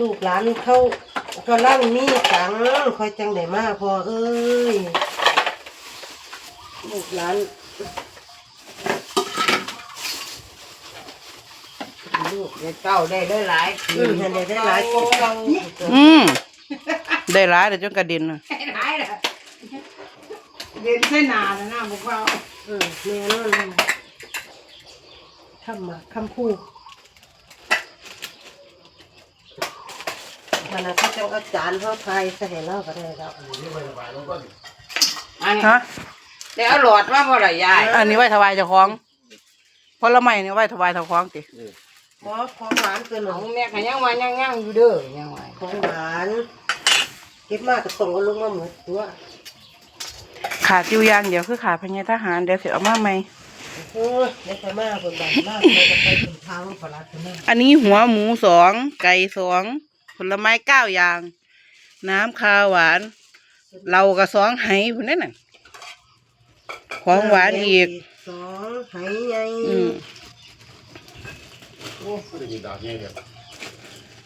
ลูกหลานเขาก็ร่างมีตังคอยจังได้มาพอเอ้ย ลูกหลานลูกเดี๋ยวเจ้าได้ได้หลายอืมให้ได้ได้หลายคนเราอืมได้ร้ายเดี๋ยวจนกระเด็นน่ะได้หลายละเรียนเส้นนาแล้วนะบอกว่าเออแม่นั่นเลยคำมาคำพูด มันน่ะเขาจังเอาจารย์เขาไทยใส่ให้เราก็ได้แล้วอันนี้ฮะเดี๋ยวเอาหลอดมาบ่ละยายอันนี้ไว้ถวายเจ้าของผลไม้นี่ไว้ถวายเจ้าของติขอของหวานตัวหขนูองแม่ก็ยังว่ายังยังอยู่เด้อยังว่าของหวานเก็บมากก็ส่งเอาลงมาหมดตัวขาดอยู่อย่างเดียวคือขาดพญาทหารเดี๋ยวสิเอามาใหม่โอ้ยได้ไปมากคนบันมากเลยจะไปถึงทางพลัดกันนั่นอันนี้หัวหมูสองไก่สอง ผลไม้เก้าอย่าง น้ำคาวหวาน เราก็สองไหพุ่นนั่นน่ะของหวานอีกสองไหใหญ่อืมโอ้ไม่ได้มีดาบเนี่ยเนี่ย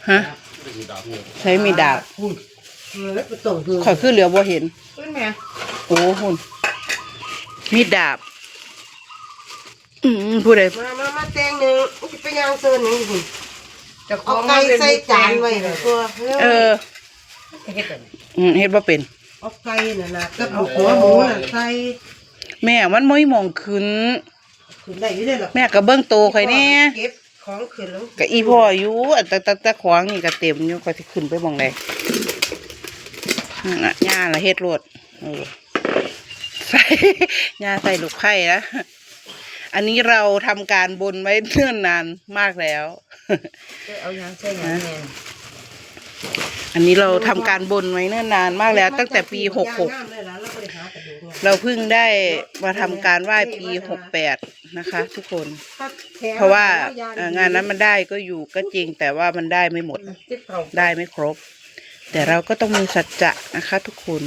ฮะไม่ได้มีดาบเนี่ยใช้มีดาบอุ้ยเออไปส่งคือข่อยคือเหลือบ่เห็น ขึ้นแม่โอ้หุ่นมีดาบ อืมผู้ใดมามามาแตงหนึ่งมันจะไปยางเซินหนึ่งคุณ จะขเอาองไก่ใส่จานไว้เลยตัวเออเฮ็ดอันอืมเฮ็ดบ่เป็นเอาไก่น่ะนะกับหัวหมูน่ะใส่แม่มันไม่มองขึ้น ขึ้นได้อยู่ได้หรอแม่ก็เบิ่งโตข่อยแน่เก็บของขึ้นแล้วก็อีพ่ออยู่อันตะตะตะขวางนี่ก็เต็มอยู่ก็สิขึ้นไปหมองใดนั่นน่ะย่าละเฮ็ดโลดเออใส่ย่าใส่ลูกไข่นะ อันนี้เราทำการบนไว้เนิ่นนานมากแล้ว เอายังใส่ยังแม่อันนี้เราทำการบนไว้เนิ่นนานมากแล้ว ตั้งแต่ปีหกหกย่างน้ำเลยล่ะเราบ่ได้หากระดูกไงเราเพิ่งได้มาทำการไหว้ปีหกแปดนะคะ ทุกคนถ้แถมเพราะว่าอย่เอ่องานนั้นมันได้ก็อยู่ก็จริงแต่ว่ามันได้ไม่หมดติดเขาได้ไม่ครบ แต่เราก็ต้องมีสัจจะนะคะ ทุกคน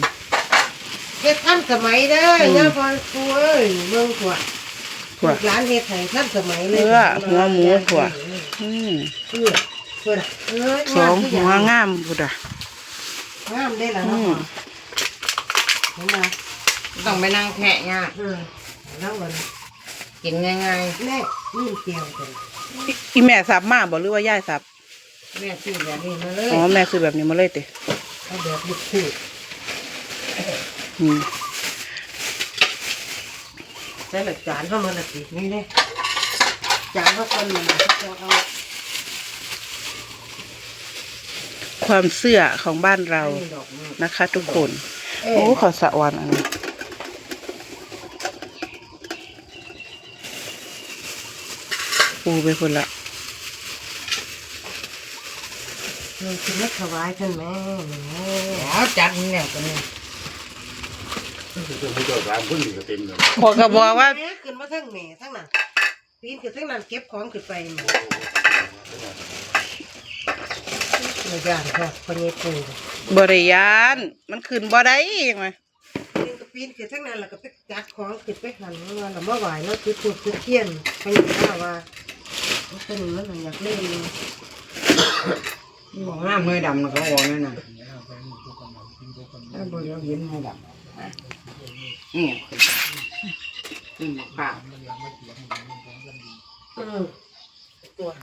เฮ็ดทันสมัยเด้ออืมย่าพรกูเอ้ยเมืองขวด ถั่วร้านเฮ็ดให้ทันสมัยเลยเออหัวหมูถั่วอืมเออเพิ่นน่ะเอ้ยสองคืหัวย่างงามพุดอะงามได้ล่ะอืเนาะมเห็นไหมต้องไปนั่งแทะยากเออแล้ววันกินง่ายแม่ลืมเตียวกันอีอีแม่สับมาบอกหรือว่าย่ายสับๆแม่ซื้อแบบนี้มาเลยอ๋อแม่ซื้อแบบนี้มาเลยติเอาแบบบุกคู่อืม ใช้หลักจานเข้ามาละสินี่เลยจานเขาคนหนึ่งจะเอาความเสื่อของบ้านเราดอกนี่นะคะ ทุกคนเอ้ยโอ้ขอสะวรรค์อันนี้ปูไปคนละเออคือมาถวายท่านแม่แม่แล้วจัดเนี่ยกันนี่คือ ผู้เจ้าร้านพุ่ก็เต็มเลยขอก็บอกว่าแม่ขึ้นมาทั้งแม่ทั้งนั้นปีนขึ้นทั้งนั้นเก็บของขึ้นไปเราย่านค่ะคนนี้ปูบริยาน มันขึ้นบ่ได้ยังไงปีนก็ปีนขึ้นทั้งนั้นแล้วก็ไปจัดของขึ้นไปหันว่าเราเมื่อไหวแล้วคือถูกคือเทียนพยายาว่าคนนี้มันอยากเล่นบอกงามเลยดำนะเขาบอกนั่นน่ะถ้าบ่เราเห็นให้ดำ นี่ขึ้นมาข้าวอืม